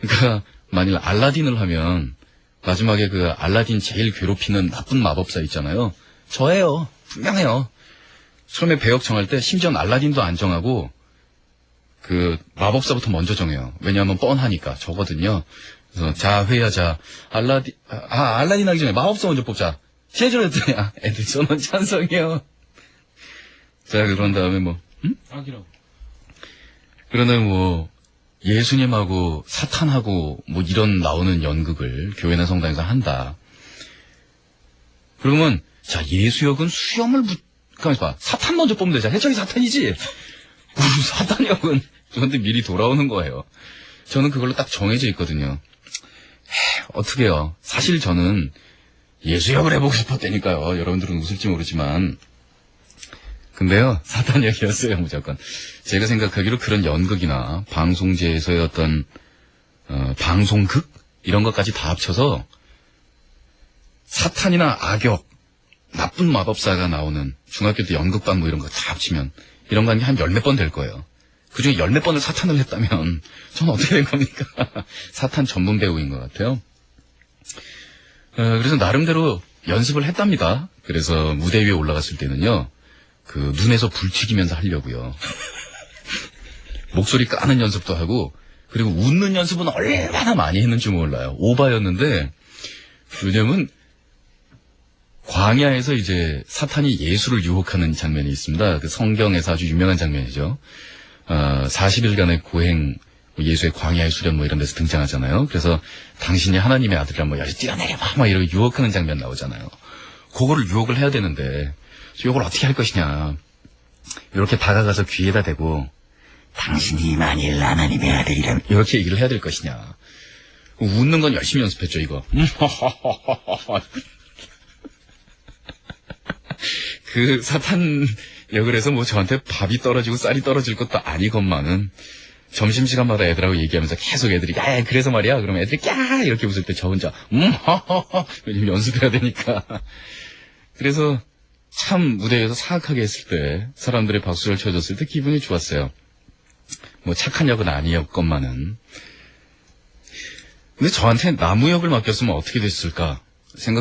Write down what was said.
그러니까 만일 알라딘을 하면 마지막에 그 알라딘 제일 괴롭히는 나쁜 마법사 있잖아요. 저예요. 분명해요. 처음에 배역 정할 때 심지어 알라딘도 안 정하고 그 마법사부터 먼저 정해요. 왜냐하면 뻔하니까 저거든요. 그래서 자 회의하자. 알라딘 아 알라딘 하기 전에 마법사 먼저 뽑자. 했더니 아, 애들 저는 찬성이요. 자 그런 다음에 뭐 음? 악이라고. 그러네 뭐 예수님하고 사탄하고 뭐 이런 나오는 연극을 교회나 성당에서 한다. 그러면 자 예수 역은 수염을 붙 가만있어 봐 사탄 먼저 뽑으면 되잖아 해적이 사탄이지 무슨 사탄 역은 저한테 미리 돌아오는 거예요. 저는 그걸로 딱 정해져 있거든요. 해, 어떻게요? 사실 저는 예수 역을 해보고 싶었다니까요. 여러분들은 웃을지 모르지만 근데요, 사탄 역이었어요, 무조건. 제가 생각하기로 그런 연극이나 방송제에서의 어떤, 어, 방송극? 이런 것까지 다 합쳐서 사탄이나 악역, 나쁜 마법사가 나오는 중학교 때 연극반 뭐 이런 거 다 합치면 이런 거 한 열 몇 번 될 거예요. 그 중에 열 몇 번을 사탄을 했다면 저는 어떻게 된 겁니까? 사탄 전문 배우인 것 같아요. 어, 그래서 나름대로 연습을 했답니다. 그래서 무대 위에 올라갔을 때는요. 그 눈에서 불 튀기면서 하려고요. 목소리 까는 연습도 하고 그리고 웃는 연습은 얼마나 많이 했는지 몰라요. 오바였는데 왜냐면 광야에서 이제 사탄이 예수를 유혹하는 장면이 있습니다. 그 성경에서 아주 유명한 장면이죠. 어, 40일간의 고행, 뭐 예수의 광야의 수련 뭐 이런 데서 등장하잖아요. 그래서 당신이 하나님의 아들이라 뭐 여기 뛰어내려봐 막 이러고 유혹하는 장면 나오잖아요. 그거를 유혹을 해야 되는데 이걸 어떻게 할 것이냐. 이렇게 다가가서 귀에다 대고 당신이 만일 하나님의 아들이라면 이렇게 얘기를 해야 될 것이냐. 웃는 건 열심히 연습했죠 이거. 그 사탄 역을 해서 뭐 저한테 밥이 떨어지고 쌀이 떨어질 것도 아니건만은 점심시간마다 애들하고 얘기하면서 계속 애들이 야 그래서 말이야 그러면 애들이 야 이렇게 웃을 때 저 혼자 음 허허허 연습해야 되니까 그래서 참 무대에서 사악하게 했을 때 사람들의 박수를 쳐줬을 때 기분이 좋았어요. 뭐 착한 역은 아니었건만은 근데 저한테 나무 역을 맡겼으면 어떻게 됐을까 생각.